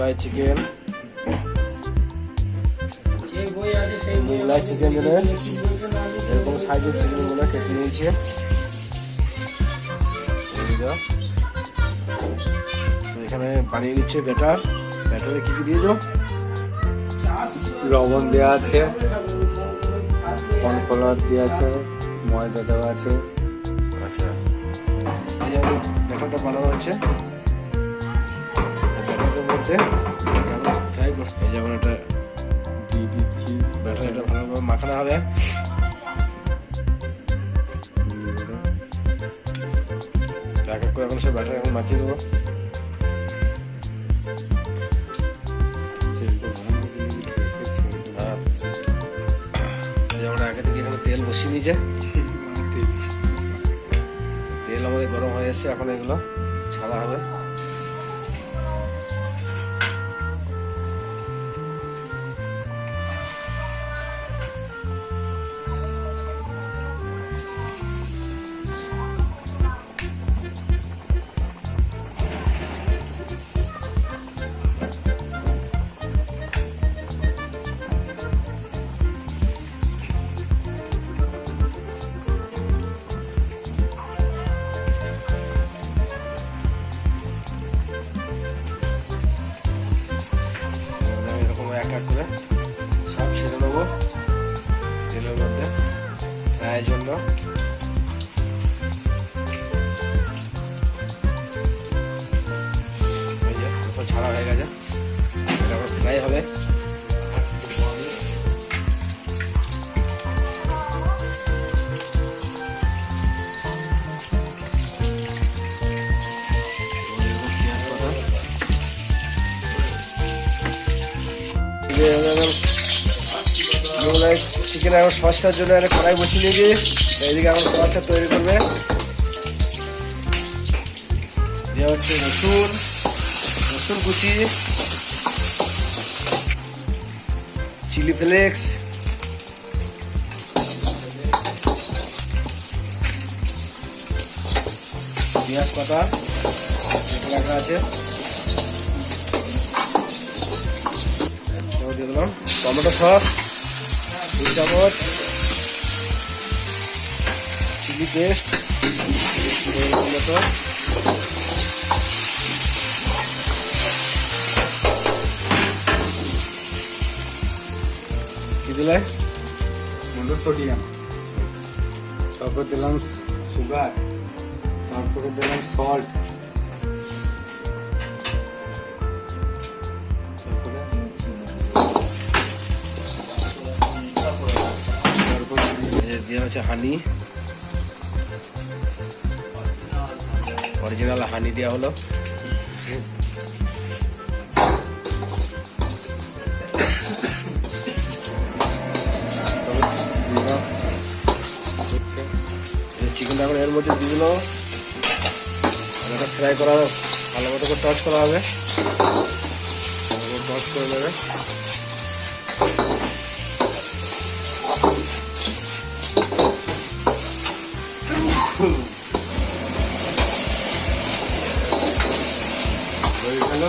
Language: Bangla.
মোগলাই চিকেন মোগলাই চিকেন দিলে এরকম সাইজের চিকেনগুলো কেটে নিয়েছে। এখানে বানিয়ে নিচ্ছে ব্যাটার ব্যাটারে কি কি দিয়ে দিয়েছ লবণ দেওয়া আছে। কর্নফ্লাওয়ার দেওয়া আছে। ময়দা দেওয়া আছে। আচ্ছা। ব্যাটারটা বানানো হচ্ছে। এই মধ্যে। ট্রাই করছি যেমন এটা দিয়ে দিচ্ছি। ব্যাটার এটা ভালোভাবে মাখানো হবে। এক এক করে এখন সে ব্যাটার এখন মাখিয়ে দেবো। আমরা আগে থেকে এখানে তেল বসিয়ে নিয়েছে। তেল। তেল আমাদের গরম হয়ে এসছে এখন এগুলো ছাড়া হবে। এক এক করে সব ছেড়ে নেব। তেলের মধ্যে ফ্রাইয়ের জন্য। ছাড়া হয়ে গেছে। ফ্রাই হবে। মোগলাই চিকেন এখন সসটার জন্য একটা কড়াই বসিয়ে নিয়েছি এদিকে এখন সসটা তৈরি করবে। দেওয়া হচ্ছে রসুন রসুন কুচি, চিলি ফ্লেক্স, পেঁয়াজ পাতা আছে। এবার দিয়ে দিলাম। টমেটো সস দুই চামচ। Chilli paste tomato. কি দিলে? মতো সোডিয়াম। তারপর দিলাম সুগার। তারপরে দিলাম সল্ট দেওয়া হচ্ছে হানি অরিজিনাল হানি দেওয়া হলো চিকেনটা এখন এর মধ্যে দিয়ে দিল। ফ্রাই করা ভালো মতো করে টচ করা হবে। টচ করে নেবে। হয়ে গেল